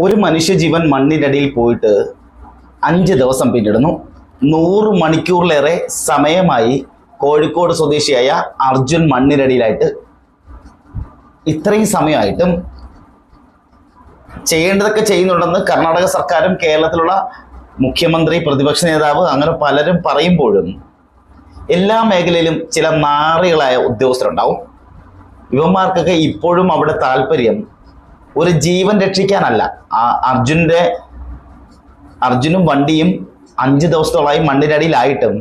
ഒരു മനുഷ്യജീവൻ മണ്ണിനടിയിൽ പോയിട്ട് അഞ്ച് ദിവസം പിന്നിടുന്നു. നൂറ് മണിക്കൂറിലേറെ സമയമായി കോഴിക്കോട് സ്വദേശിയായ അർജുൻ മണ്ണിനടിയിലായിട്ട് ഇത്രയും സമയമായിട്ടും ചെയ്യേണ്ടതൊക്കെ ചെയ്യുന്നുണ്ടെന്ന് കർണാടക സർക്കാരും കേരളത്തിലുള്ള മുഖ്യമന്ത്രി പ്രതിപക്ഷ നേതാവ് അങ്ങനെ പലരും പറയുമ്പോഴും എല്ലാ മേഖലയിലും ചില നാറികളായ ഉദ്യോഗസ്ഥരുണ്ടാവും. ഇവന്മാർക്കൊക്കെ ഇപ്പോഴും അവിടെ താല്പര്യം ഒരു ജീവൻ രക്ഷിക്കാനല്ല. അർജുന്റെ അർജുനും വണ്ടിയും അഞ്ച് ദിവസത്തോളമായി മണ്ണിനടിയിലായിട്ടും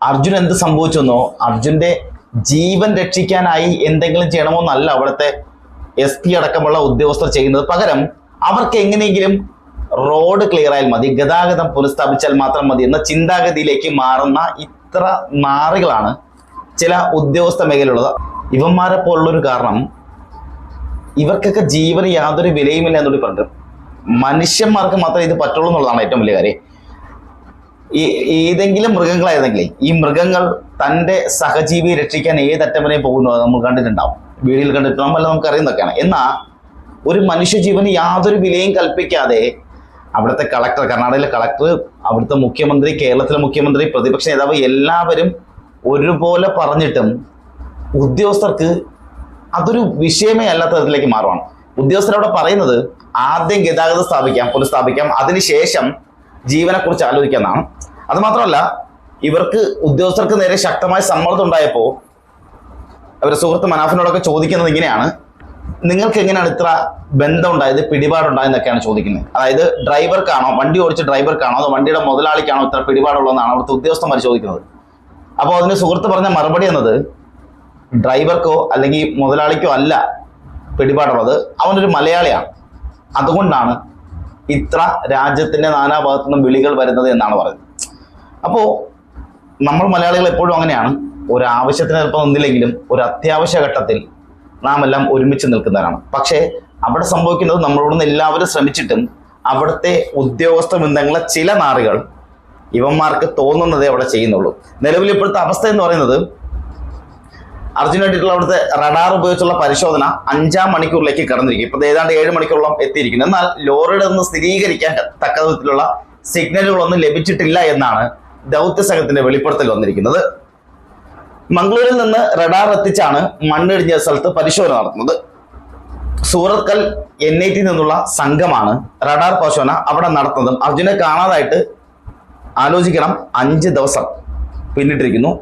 അർജുൻ എന്ത് സംഭവിച്ചെന്നോ അർജുന്റെ ജീവൻ രക്ഷിക്കാനായി എന്തെങ്കിലും ചെയ്യണമെന്നല്ല അവിടുത്തെ എസ് പി അടക്കമുള്ള ഉദ്യോഗസ്ഥർ ചെയ്യുന്നത്. പകരം അവർക്ക് എങ്ങനെയെങ്കിലും റോഡ് ക്ലിയർ ആയാൽ മതി ഗതാഗതം പുനഃസ്ഥാപിച്ചാൽ മാത്രം മതി എന്ന ചിന്താഗതിയിലേക്ക് മാറുന്ന ഇത്ര നാറികളാണ് ചില ഉദ്യോഗസ്ഥ മേഖലയുള്ളത് ഇവന്മാരെ പോലുള്ളൊരു കാരണം ഇവർക്കൊക്കെ ജീവന് യാതൊരു വിലയുമില്ല എന്നോട് പറഞ്ഞിട്ട് മനുഷ്യന്മാർക്ക് മാത്രമേ ഇത് പറ്റുള്ളൂ എന്നുള്ളതാണ് ഏറ്റവും വലിയ കാര്യം. ഈ ഏതെങ്കിലും മൃഗങ്ങളായിരുന്നെങ്കിലേ ഈ മൃഗങ്ങൾ തന്റെ സഹജീവിയെ രക്ഷിക്കാൻ ഏതറ്റം വരെ പോകുന്നത് നമ്മൾ കണ്ടിട്ടുണ്ടാവും. വീഡിയോയിൽ കണ്ടിട്ടുണ്ടാവും നമുക്ക് അറിയുന്നതൊക്കെയാണ് എന്നാൽ ഒരു മനുഷ്യജീവന് യാതൊരു വിലയും കൽപ്പിക്കാതെ അവിടുത്തെ കളക്ടർ കർണാടകയിലെ കളക്ടർ അവിടുത്തെ മുഖ്യമന്ത്രി കേരളത്തിലെ മുഖ്യമന്ത്രി പ്രതിപക്ഷ നേതാവ് എല്ലാവരും ഒരുപോലെ പറഞ്ഞിട്ടും ഉദ്യോഗസ്ഥർക്ക് അതൊരു വിഷയമേ അല്ലാത്ത തരത്തിലേക്ക് മാറുവാണ്. ഉദ്യോഗസ്ഥർ അവിടെ പറയുന്നത് ആദ്യം ഗതാഗതം സ്ഥാപിക്കാം പുനഃസ്ഥാപിക്കാം അതിനുശേഷം ജീവനെക്കുറിച്ച് ആലോചിക്കാമെന്നാണ് അതുമാത്രമല്ല ഇവർക്ക് ഉദ്യോഗസ്ഥർക്ക് നേരെ ശക്തമായ സമ്മർദ്ദം ഉണ്ടായപ്പോൾ അവരുടെ സുഹൃത്ത് മനാഫിനോടൊക്കെ ചോദിക്കുന്നത് ഇങ്ങനെയാണ്. നിങ്ങൾക്ക് എങ്ങനെയാണ് ഇത്ര ബന്ധം ഉണ്ടായത് പിടിപാടുണ്ടായെന്നൊക്കെയാണ് ചോദിക്കുന്നത്. അതായത് ഡ്രൈവർക്കാണോ വണ്ടി ഓടിച്ച ഡ്രൈവർക്കാണോ അതോ വണ്ടിയുടെ മുതലാളിക്കാണോ ഇത്ര പിടിപാടുള്ളതെന്നാണ് അവിടുത്തെ ഉദ്യോഗസ്ഥന്മാർ ചോദിക്കുന്നത്. അപ്പോൾ അതിന് സുഹൃത്ത് പറഞ്ഞ മറുപടി എന്നത് ഡ്രൈവർക്കോ അല്ലെങ്കിൽ മുതലാളിക്കോ അല്ല പിടിപാടുള്ളത്. അവനൊരു മലയാളിയാണ്. അതുകൊണ്ടാണ് ഇത്ര രാജ്യത്തിന്റെ നാനാഭാഗത്തു നിന്നും വിളികൾ വരുന്നത് എന്നാണ് പറയുന്നത്. അപ്പോൾ നമ്മൾ മലയാളികൾ എപ്പോഴും അങ്ങനെയാണ്. ഒരു ആവശ്യത്തിന് ചിലപ്പോൾ നിന്നില്ലെങ്കിലും ഒരു അത്യാവശ്യ ഘട്ടത്തിൽ നാം എല്ലാം ഒരുമിച്ച് നിൽക്കുന്നവരാണ്. പക്ഷേ അവിടെ സംഭവിക്കുന്നത് നമ്മളോടൊന്ന് എല്ലാവരും ശ്രമിച്ചിട്ടും അവിടുത്തെ ഉദ്യോഗസ്ഥ ബന്ധങ്ങളെ ചില നാറികൾ ഇവന്മാർക്ക് തോന്നുന്നതേ അവിടെ ചെയ്യുന്നുള്ളൂ. നിലവിൽ ഇപ്പോഴത്തെ അവസ്ഥ എന്ന് പറയുന്നത് അർജുനായിട്ടുള്ള അവിടുത്തെ റഡാർ ഉപയോഗിച്ചുള്ള പരിശോധന അഞ്ചാം മണിക്കൂറിലേക്ക് കടന്നിരിക്കും. ഇപ്പൊ ഏതാണ്ട് ഏഴ് മണിക്കൂറോളം എത്തിയിരിക്കുന്നു. എന്നാൽ ലോറിയുടെ നിന്ന് സ്ഥിരീകരിക്കാൻ തക്ക വിധത്തിലുള്ള സിഗ്നലുകളൊന്നും ലഭിച്ചിട്ടില്ല എന്നാണ് ദൗത്യ സംഘത്തിന്റെ വെളിപ്പെടുത്തൽ വന്നിരിക്കുന്നത്. മംഗളൂരിൽ നിന്ന് റഡാർ എത്തിച്ചാണ് മണ്ണിടിഞ്ഞ സ്ഥലത്ത് പരിശോധന നടത്തുന്നത്. സൂറത്ത് കൽ എൻ ഐ ടി നിന്നുള്ള സംഘമാണ് റഡാർ പരിശോധന അവിടെ നടത്തുന്നതും. അർജുനെ കാണാതായിട്ട് ആലോചിക്കണം. അഞ്ച് ദിവസം പിന്നിട്ടിരിക്കുന്നു.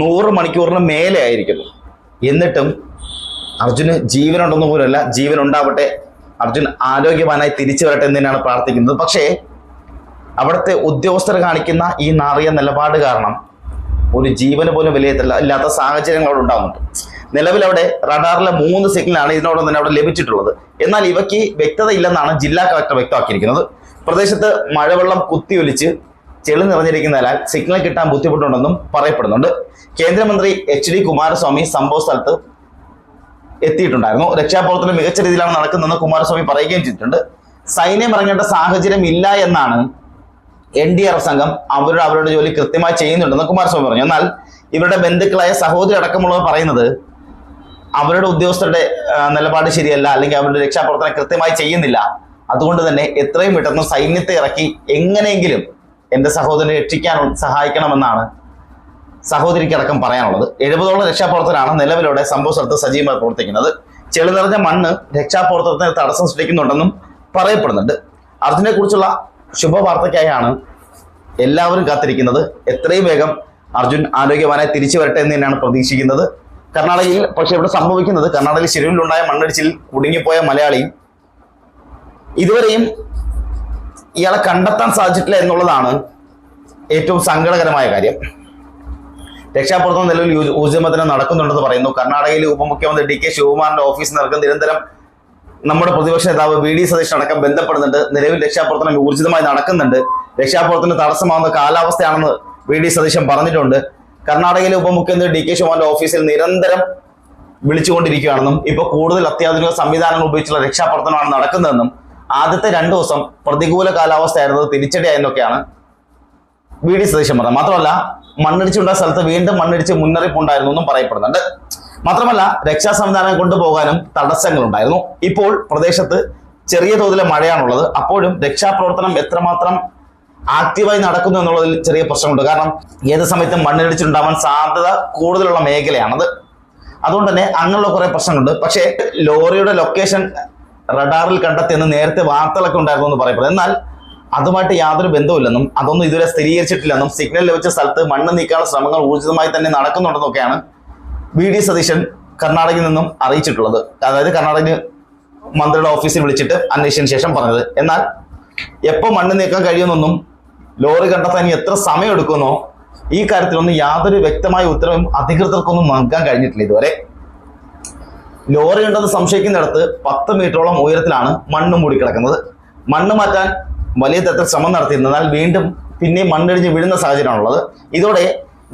നൂറ് മണിക്കൂറിന് മേലെ ആയിരിക്കുന്നു. എന്നിട്ടും അർജുന് ജീവനുണ്ടെന്ന് പോലുമല്ല ജീവൻ ഉണ്ടാവട്ടെ അർജുൻ ആരോഗ്യവാനായി തിരിച്ചു വരട്ടെ എന്ന് തന്നെയാണ് പ്രാർത്ഥിക്കുന്നത്. പക്ഷേ അവിടുത്തെ ഉദ്യോഗസ്ഥർ കാണിക്കുന്ന ഈ നാറിയ നിലപാട് കാരണം ഒരു ജീവന് പോലും വിലയത്തില്ല ഇല്ലാത്ത സാഹചര്യങ്ങൾ അവിടെ ഉണ്ടാകുന്നുണ്ട് നിലവിൽ അവിടെ റഡാറിലെ മൂന്ന് സിഗ്നലാണ് ഇതിനോടൊപ്പം തന്നെ അവിടെ ലഭിച്ചിട്ടുള്ളത്. എന്നാൽ ഇവയ്ക്ക് വ്യക്തത ഇല്ലെന്നാണ് ജില്ലാ കളക്ടർ വ്യക്തമാക്കിയിരിക്കുന്നത്. പ്രദേശത്ത് മഴവെള്ളം കുത്തിയൊലിച്ച് ചെളി നിറഞ്ഞിരിക്കുന്നതിനാൽ സിഗ്നൽ കിട്ടാൻ ബുദ്ധിമുട്ടുണ്ടെന്നും പറയപ്പെടുന്നുണ്ട്. കേന്ദ്രമന്ത്രി എച്ച് ഡി കുമാരസ്വാമി സംഭവ സ്ഥലത്ത് എത്തിയിട്ടുണ്ടായിരുന്നു. രക്ഷാപ്രവർത്തനം മികച്ച രീതിയിലാണ് നടക്കുന്നതെന്ന് കുമാരസ്വാമി പറയുകയും ചെയ്തിട്ടുണ്ട്. സൈന്യം ഇറങ്ങേണ്ട സാഹചര്യം ഇല്ല എന്നാണ് എൻ ഡി ആർ എഫ് സംഘം അവരുടെ അവരുടെ ജോലി കൃത്യമായി ചെയ്യുന്നുണ്ടെന്ന് കുമാരസ്വാമി പറഞ്ഞു. എന്നാൽ ഇവരുടെ ബന്ധുക്കളായ സഹോദരി അടക്കമുള്ളവർ പറയുന്നത് അവരുടെ ഉദ്യോഗസ്ഥരുടെ നിലപാട് ശരിയല്ല അല്ലെങ്കിൽ അവരുടെ രക്ഷാപ്രവർത്തനം കൃത്യമായി ചെയ്യുന്നില്ല. അതുകൊണ്ട് തന്നെ എത്രയും പെട്ടെന്ന് സൈന്യത്തെ ഇറക്കി എങ്ങനെയെങ്കിലും എന്റെ സഹോദരനെ രക്ഷിക്കാൻ സഹായിക്കണമെന്നാണ് സഹോദരിക്കടക്കം പറയാനുള്ളത്. എഴുപതോളം രക്ഷാപ്രവർത്തകരാണ് നിലവിലൂടെ സംഭവ സ്ഥലത്ത് സജീവമായി പ്രവർത്തിക്കുന്നത്. ചെളി നിറഞ്ഞ മണ്ണ് രക്ഷാപ്രവർത്തനത്തിന് തടസ്സം സൃഷ്ടിക്കുന്നുണ്ടെന്നും പറയപ്പെടുന്നുണ്ട്. അർജുനെ കുറിച്ചുള്ള ശുഭവാർത്തയ്ക്കായാണ് എല്ലാവരും കാത്തിരിക്കുന്നത്. എത്രയും വേഗം അർജുൻ ആരോഗ്യവാനായി തിരിച്ചു വരട്ടെ എന്ന് തന്നെയാണ് പ്രതീക്ഷിക്കുന്നത്. കർണാടകയിൽ പക്ഷെ ഇവിടെ സംഭവിക്കുന്നത് കർണാടകയിൽ ശരിവിലുണ്ടായ മണ്ണിടിച്ചിൽ കുടുങ്ങിപ്പോയ മലയാളി ഇതുവരെയും ഇയാളെ കണ്ടെത്താൻ സാധിച്ചിട്ടില്ല എന്നുള്ളതാണ് ഏറ്റവും സങ്കടകരമായ കാര്യം. രക്ഷാപ്രവർത്തനം നിലവിൽ ഊർജമത്തിന് നടക്കുന്നുണ്ടെന്ന് പറയുന്നു. കർണാടകയിലെ ഉപമുഖ്യമന്ത്രി ഡി കെ ശിവകുമാറിന്റെ ഓഫീസിൽ നിൽക്കുന്ന നിരന്തരം നമ്മുടെ പ്രതിപക്ഷ നേതാവ് വി ഡി സതീഷ് അടക്കം ബന്ധപ്പെടുന്നുണ്ട്. നിലവിൽ രക്ഷാപ്രവർത്തനം ഊർജിതമായി നടക്കുന്നുണ്ട്. രക്ഷാപ്രവർത്തനം തടസ്സമാവുന്ന കാലാവസ്ഥയാണെന്ന് വി ഡി സതീശൻ പറഞ്ഞിട്ടുണ്ട്. കർണാടകയിലെ ഉപമുഖ്യമന്ത്രി ഡി കെ ശിവകുമാറിന്റെ ഓഫീസിൽ നിരന്തരം വിളിച്ചുകൊണ്ടിരിക്കുകയാണെന്നും ഇപ്പോൾ കൂടുതൽ അത്യാധുനിക സംവിധാനങ്ങൾ ഉപയോഗിച്ചുള്ള രക്ഷാപ്രവർത്തനമാണ് നടക്കുന്നതെന്നും ആദ്യത്തെ രണ്ടു ദിവസം പ്രതികൂല കാലാവസ്ഥയായിരുന്നത് തിരിച്ചടിയായെന്നൊക്കെയാണ് വി ഡി സതീശൻ പറഞ്ഞത്. മാത്രമല്ല മണ്ണിടിച്ചുണ്ടായ സ്ഥലത്ത് വീണ്ടും മണ്ണിടിച്ച് മുന്നറിയിപ്പ് ഉണ്ടായിരുന്നു എന്നും പറയപ്പെടുന്നുണ്ട്. മാത്രമല്ല രക്ഷാ സംവിധാനം കൊണ്ടുപോകാനും തടസ്സങ്ങളുണ്ടായിരുന്നു. ഇപ്പോൾ പ്രദേശത്ത് ചെറിയ തോതിലെ മഴയാണുള്ളത്. അപ്പോഴും രക്ഷാപ്രവർത്തനം എത്രമാത്രം ആക്റ്റീവായി നടക്കുന്നു എന്നുള്ളതിൽ ചെറിയ പ്രശ്നമുണ്ട്. കാരണം ഏത് സമയത്തും മണ്ണിടിച്ചിട്ടുണ്ടാവാൻ സാധ്യത കൂടുതലുള്ള മേഖലയാണത്. അതുകൊണ്ട് തന്നെ അങ്ങനെയുള്ള കുറെ പ്രശ്നങ്ങളുണ്ട്. പക്ഷേ ലോറിയുടെ ലൊക്കേഷൻ റഡാറിൽ കണ്ടെത്തിയെന്ന് നേരത്തെ വാർത്തകളൊക്കെ ഉണ്ടായിരുന്നു എന്ന് പറയപ്പെടുന്നത് എന്നാൽ അതുമായിട്ട് യാതൊരു ബന്ധവുമില്ലെന്നും അതൊന്നും ഇതുവരെ സ്ഥിരീകരിച്ചിട്ടില്ലെന്നും സിഗ്നൽ ലഭിച്ച സ്ഥലത്ത് മണ്ണ് നീക്കാനുള്ള ശ്രമങ്ങൾ ഊർജിതമായി തന്നെ നടക്കുന്നുണ്ടെന്നൊക്കെയാണ് വി ഡി സതീശൻ കർണാടകയിൽ നിന്നും അറിയിച്ചിട്ടുള്ളത്. അതായത് കർണാടക മന്ത്രിയുടെ ഓഫീസിൽ വിളിച്ചിട്ട് അന്വേഷിച്ചതിന് ശേഷം പറഞ്ഞത്. എന്നാൽ എപ്പോൾ മണ്ണ് നീക്കാൻ കഴിയുമെന്നൊന്നും ലോറി കണ്ടെത്താൻ എത്ര സമയം എടുക്കുന്നോ ഈ കാര്യത്തിലൊന്നും യാതൊരു വ്യക്തമായ ഉത്തരവും അധികൃതർക്കൊന്നും നൽകാൻ കഴിഞ്ഞിട്ടില്ല ഇതുവരെ. ലോറി ഉണ്ടെന്ന് സംശയിക്കുന്നിടത്ത് പത്ത് മീറ്ററോളം ഉയരത്തിലാണ് മണ്ണ് മൂടിക്കിടക്കുന്നത് മണ്ണ് മാറ്റാൻ വലിയ തരത്തിൽ ശ്രമം നടത്തിയിരുന്നു എന്നാൽ വീണ്ടും പിന്നെയും മണ്ണിടിഞ്ഞ് വീഴുന്ന സാഹചര്യമാണുള്ളത്. ഇതോടെ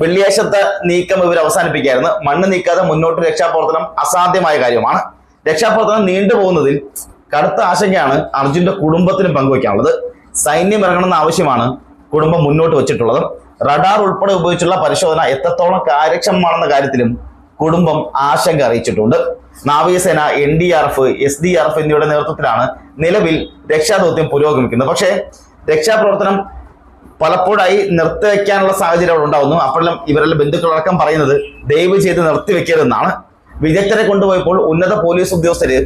വെള്ളിയാഴ്ചത്തെ നീക്കം ഇവർ അവസാനിപ്പിക്കുകയായിരുന്നു. മണ്ണ് നീക്കാതെ മുന്നോട്ട് രക്ഷാപ്രവർത്തനം അസാധ്യമായ കാര്യമാണ്. രക്ഷാപ്രവർത്തനം നീണ്ടുപോകുന്നതിൽ കടുത്ത ആശങ്കയാണ് അർജുന്റെ കുടുംബത്തിനും പങ്കുവയ്ക്കാനുള്ളത്. സൈന്യം ഇറങ്ങണമെന്ന ആവശ്യമാണ് കുടുംബം മുന്നോട്ട് വെച്ചിട്ടുള്ളത്. റഡാർ ഉൾപ്പെടെ ഉപയോഗിച്ചുള്ള പരിശോധന എത്രത്തോളം കാര്യക്ഷമമാണെന്ന കാര്യത്തിലും കുടുംബം ആശങ്ക അറിയിച്ചിട്ടുണ്ട്. നാവികസേന N D R F S D R F എന്നിവയുടെ നേതൃത്വത്തിലാണ് നിലവിൽ രക്ഷാദൗത്യം പുരോഗമിക്കുന്നത്. പക്ഷേ രക്ഷാപ്രവർത്തനം പലപ്പോഴായി നിർത്തിവെക്കാനുള്ള സാഹചര്യങ്ങൾ ഉണ്ടാവുന്നു. അപ്പോഴും ഇവരെല്ലാം ബന്ധുക്കളടക്കം പറയുന്നത് ദയവ് ചെയ്ത് നിർത്തിവെക്കരുതെന്നാണ്. വിദഗ്ധരെ കൊണ്ടുപോയപ്പോൾ ഉന്നത പോലീസ് ഉദ്യോഗസ്ഥര്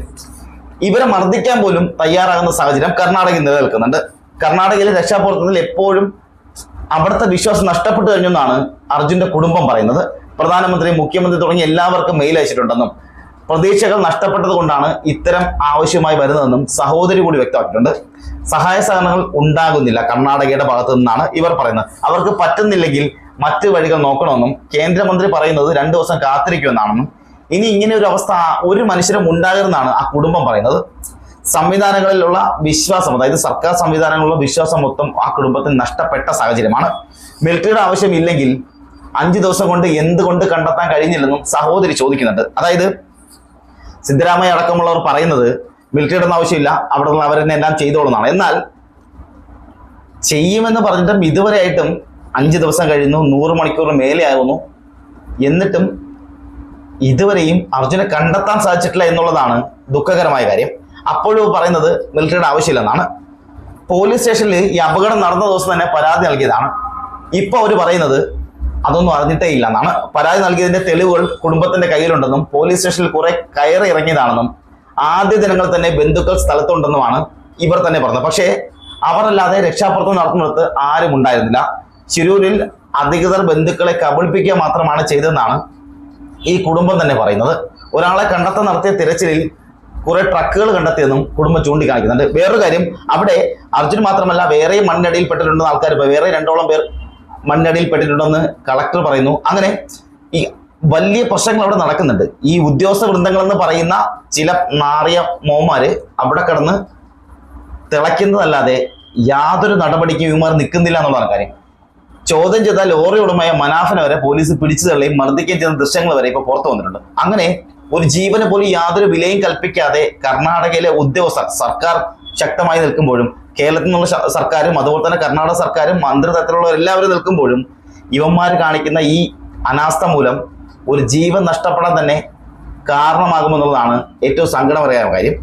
ഇവരെ മർദ്ദിക്കാൻ പോലും തയ്യാറാകുന്ന സാഹചര്യം കർണാടകയിൽ നിലനിൽക്കുന്നുണ്ട്. കർണാടകയിലെ രക്ഷാപ്രവർത്തനത്തിൽ എപ്പോഴും അവിടുത്തെ വിശ്വാസം നഷ്ടപ്പെട്ടു കഴിഞ്ഞെന്നാണ് അർജുന്റെ കുടുംബം പറയുന്നത്. പ്രധാനമന്ത്രി മുഖ്യമന്ത്രി തുടങ്ങി എല്ലാവർക്കും മെയിൽ അയച്ചിട്ടുണ്ടെന്നും പ്രതീക്ഷകൾ നഷ്ടപ്പെട്ടത് കൊണ്ടാണ് ഇത്തരം ആവശ്യമായി വരുന്നതെന്നും സഹോദരി കൂടി വ്യക്തമാക്കിയിട്ടുണ്ട്. സഹായ സഹകരണങ്ങൾ ഉണ്ടാകുന്നില്ല കർണാടകയുടെ ഭാഗത്തു നിന്നാണ് ഇവർ പറയുന്നത്. അവർക്ക് പറ്റുന്നില്ലെങ്കിൽ മറ്റ് വഴികൾ നോക്കണമെന്നും കേന്ദ്രമന്ത്രി പറയുന്നത് രണ്ടു ദിവസം കാത്തിരിക്കുമെന്നാണെന്നും. ഇനി ഇങ്ങനെ ഒരു അവസ്ഥ ഒരു മനുഷ്യരും ഉണ്ടാകരുതെന്നാണ് ആ കുടുംബം പറയുന്നത്. സംവിധാനങ്ങളിലുള്ള വിശ്വാസം അതായത് സർക്കാർ സംവിധാനങ്ങളിലുള്ള വിശ്വാസം മൊത്തം ആ കുടുംബത്തിന് നഷ്ടപ്പെട്ട സാഹചര്യമാണ്. മിലിറ്ററിയുടെ ആവശ്യമില്ലെങ്കിൽ അഞ്ചു ദിവസം കൊണ്ട് എന്തുകൊണ്ട് കണ്ടെത്താൻ കഴിഞ്ഞില്ലെന്നും സഹോദരി ചോദിക്കുന്നുണ്ട്. അതായത് സിദ്ധരാമയ്യ അടക്കമുള്ളവർ പറയുന്നത് മിലിറ്ററിയുടെ ഒന്നും ആവശ്യമില്ല അവിടെ നിന്ന് അവരെന്നെ എല്ലാം ചെയ്തോളുന്നതാണ് എന്നാൽ ചെയ്യുമെന്ന് പറഞ്ഞിട്ടും ഇതുവരെയായിട്ടും അഞ്ച് ദിവസം കഴിയുന്നു നൂറ് മണിക്കൂറിന് മേലെ ആകുന്നു. എന്നിട്ടും ഇതുവരെയും അർജുനെ കണ്ടെത്താൻ സാധിച്ചിട്ടില്ല എന്നുള്ളതാണ് ദുഃഖകരമായ കാര്യം. അപ്പോഴും പറയുന്നത് മിലിറ്ററിയുടെ ആവശ്യമില്ലെന്നാണ്. പോലീസ് സ്റ്റേഷനിൽ ഈ അപകടം നടന്ന ദിവസം തന്നെ പരാതി നൽകിയതാണ്. ഇപ്പോൾ അവർ പറയുന്നത് അതൊന്നും അറിഞ്ഞിട്ടേ ഇല്ല എന്നാണ് പരാതി നൽകിയതിന്റെ തെളിവുകൾ കുടുംബത്തിന്റെ കയ്യിലുണ്ടെന്നും പോലീസ് സ്റ്റേഷനിൽ കുറെ കയറി ഇറങ്ങിയതാണെന്നും ആദ്യ ദിനങ്ങൾ തന്നെ ബന്ധുക്കൾ സ്ഥലത്തുണ്ടെന്നുമാണ് ഇവർ തന്നെ പറഞ്ഞത്. പക്ഷേ അവരല്ലാതെ രക്ഷാപ്രവർത്തനം നടത്തുന്നിടത്ത് ആരും ഉണ്ടായിരുന്നില്ല. ശിരൂരിൽ അധികൃതർ ബന്ധുക്കളെ കബളിപ്പിക്കുക മാത്രമാണ് ചെയ്തതെന്നാണ് ഈ കുടുംബം തന്നെ പറയുന്നത്. ഒരാളെ കണ്ടെത്താൻ നടത്തിയ തിരച്ചിലിൽ കുറെ ട്രക്കുകൾ കണ്ടെത്തിയെന്നും കുടുംബം ചൂണ്ടിക്കാണിക്കുന്നുണ്ട്. വേറൊരു കാര്യം അവിടെ അർജുൻ മാത്രമല്ല വേറെയും മണ്ണിനടിയിൽ പെട്ടിട്ടുണ്ടെന്ന് ആൾക്കാർ വേറെ രണ്ടോളം പേർ മണ്ണിനടിയിൽ പെട്ടിട്ടുണ്ടെന്ന് കളക്ടർ പറയുന്നു. അങ്ങനെ ഈ വലിയ പ്രശ്നങ്ങൾ അവിടെ നടക്കുന്നുണ്ട്. ഈ ഉദ്യോഗസ്ഥ വൃന്ദങ്ങൾ എന്ന് പറയുന്ന ചില നാറിയ മോമാര് അവിടെ കിടന്ന് തിളയ്ക്കുന്നതല്ലാതെ യാതൊരു നടപടിക്കും ഇവന്മാർ നിൽക്കുന്നില്ല എന്നുള്ളതാണ് കാര്യം. ചോദ്യം ചെയ്ത ലോറി ഉടമയായ മനാഫനെ വരെ പോലീസ് പിടിച്ചു തള്ളിയും മർദ്ദിക്കുകയും ചെയ്യുന്ന ദൃശ്യങ്ങൾ വരെ ഇപ്പൊ പുറത്തു വന്നിട്ടുണ്ട്. അങ്ങനെ ഒരു ജീവന് പോലും യാതൊരു വിലയും കൽപ്പിക്കാതെ കർണാടകയിലെ ഉദ്യോഗസ്ഥർ സർക്കാർ ശക്തമായി നിൽക്കുമ്പോഴും കേരളത്തിൽ നിന്നുള്ള സർക്കാരും അതുപോലെ തന്നെ കർണാടക സർക്കാരും മന്ത്രി തരത്തിലുള്ളവർ എല്ലാവരും നിൽക്കുമ്പോഴും ഇവന്മാർ കാണിക്കുന്ന ഈ അനാസ്ഥ മൂലം ഒരു ജീവൻ നഷ്ടപ്പെടാൻ തന്നെ കാരണമാകുമെന്നുള്ളതാണ് ഏറ്റവും സങ്കടകരമായ കാര്യം.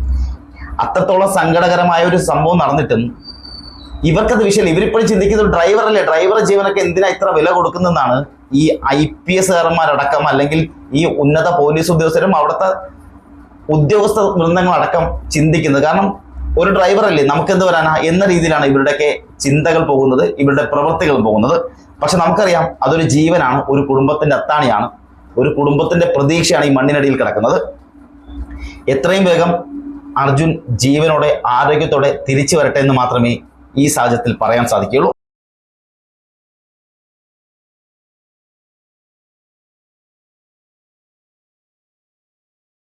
അത്രത്തോളം സങ്കടകരമായ ഒരു സംഭവം നടന്നിട്ടും ഇവർക്കത് വിഷയം ഇവരിപ്പോഴും ചിന്തിക്കുന്നത് ഡ്രൈവറല്ലേ ഡ്രൈവർ ജീവനൊക്കെ എന്തിനാ ഇത്ര വില കൊടുക്കുന്നതെന്നാണ് ഈ ഐ പി എസ് കാരന്മാരടക്കം അല്ലെങ്കിൽ ഈ ഉന്നത പോലീസ് ഉദ്യോഗസ്ഥരും അവിടുത്തെ ഉദ്യോഗസ്ഥ വൃന്ദങ്ങളടക്കം ചിന്തിക്കുന്നത്. കാരണം ഒരു ഡ്രൈവറല്ലേ നമുക്കെന്ത് വരാനാ? എന്ന രീതിയിലാണ് ഇവരുടെയൊക്കെ ചിന്തകൾ പോകുന്നത് ഇവരുടെ പ്രവൃത്തികൾ പോകുന്നത്. പക്ഷെ നമുക്കറിയാം അതൊരു ജീവനാണ് ഒരു കുടുംബത്തിന്റെ അത്താണിയാണ് ഒരു കുടുംബത്തിന്റെ പ്രതീക്ഷയാണ് ഈ മണ്ണിനടിയിൽ കിടക്കുന്നത്. എത്രയും വേഗം അർജുൻ ജീവനോടെ ആരോഗ്യത്തോടെ തിരിച്ചു വരട്ടെ എന്ന് മാത്രമേ ഈ സാഹചര്യത്തിൽ പറയാൻ സാധിക്കുകയുള്ളൂ.